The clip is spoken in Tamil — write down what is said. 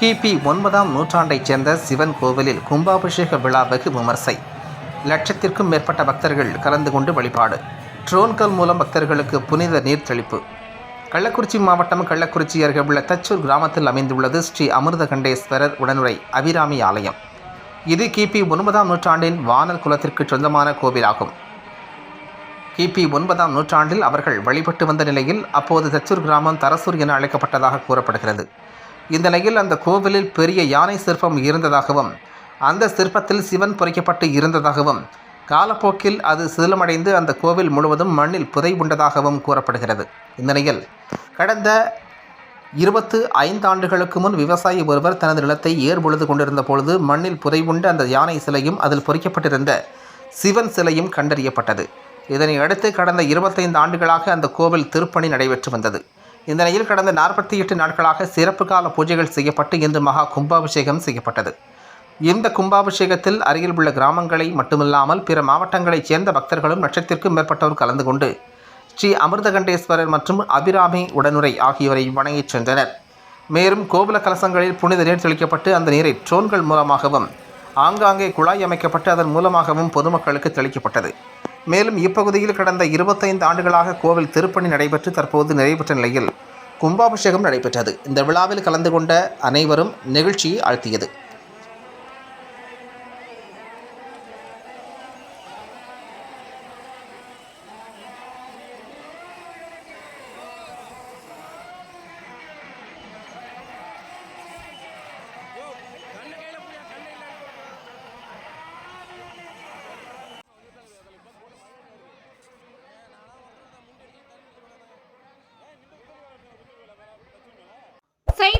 கிபி ஒன்பதாம் நூற்றாண்டைச் சேர்ந்த சிவன் கோவிலில் கும்பாபிஷேக விழா வெகு விமர்சை. லட்சத்திற்கும் மேற்பட்ட பக்தர்கள் கலந்து கொண்டு வழிபாடு. ட்ரோன்கள் மூலம் பக்தர்களுக்கு புனித நீர் தெளிப்பு கள்ளக்குறிச்சி மாவட்டம் கள்ளக்குறிச்சி அருகே உள்ள தச்சூர் கிராமத்தில் அமைந்துள்ளது ஸ்ரீ அமிர்தகண்டேஸ்வரர் உடனுரை அபிராமி ஆலயம். இது கிபி ஒன்பதாம் நூற்றாண்டின் வானல் குலத்திற்கு சொந்தமான கோவிலாகும். கிபி ஒன்பதாம் நூற்றாண்டில் அவர்கள் வழிபட்டு வந்த நிலையில் அப்போது தச்சூர் கிராமம் தரசூர் என அழைக்கப்பட்டதாக கூறப்படுகிறது. இந்த நிலையில் அந்த கோவிலில் பெரிய யானை சிற்பம் இருந்ததாகவும் அந்த சிற்பத்தில் சிவன் பொறிக்கப்பட்டு இருந்ததாகவும் காலப்போக்கில் அது சிதிலமடைந்து அந்த கோவில் முழுவதும் மண்ணில் புதை உண்டதாகவும் கூறப்படுகிறது. இந்த நிலையில் கடந்த இருபத்து ஐந்தாண்டுகளுக்கு முன் விவசாயி ஒருவர் தனது நிலத்தை ஏர் பொழுது கொண்டிருந்த பொழுது மண்ணில் புதைவுண்ட அந்த யானை சிலையும் அதில் பொறிக்கப்பட்டிருந்த சிவன் சிலையும் கண்டறியப்பட்டது. இதனை அடுத்து கடந்த இருபத்தைந்து ஆண்டுகளாக அந்த கோவில் திருப்பணி நடைபெற்று வந்தது. இந்த நிலையில் கடந்த நாற்பத்தி எட்டு நாட்களாக சிறப்பு கால பூஜைகள் செய்யப்பட்டு இன்று மகா கும்பாபிஷேகம் செய்யப்பட்டது. இந்த கும்பாபிஷேகத்தில் அருகில் உள்ள கிராமங்களை மட்டுமில்லாமல் பிற மாவட்டங்களைச் சேர்ந்த பக்தர்களும் லட்சத்திற்கும் மேற்பட்டோர் கலந்து கொண்டு ஸ்ரீ அமிர்தகண்டேஸ்வரர் மற்றும் அபிராமி உடனுரை ஆகியோரை வணங்கிச் சென்றனர். மேலும் கோபுல கலசங்களில் புனித நீர் தெளிக்கப்பட்டு அந்த நீரை ட்ரோன்கள் மூலமாகவும் ஆங்காங்கே குழாய் அமைக்கப்பட்டு அதன் மூலமாகவும் பொதுமக்களுக்கு தெளிக்கப்பட்டது. மேலும் இப்பகுதியில் கடந்த இருபத்தைந்து ஆண்டுகளாக கோவில் திருப்பணி நடைபெற்று தற்போது நிறைவேற்ற நிலையில் கும்பாபிஷேகம் நடைபெற்றது. இந்த விழாவில் கலந்து கொண்ட அனைவரும் நெகிழ்ச்சியை ஆழ்த்தியது.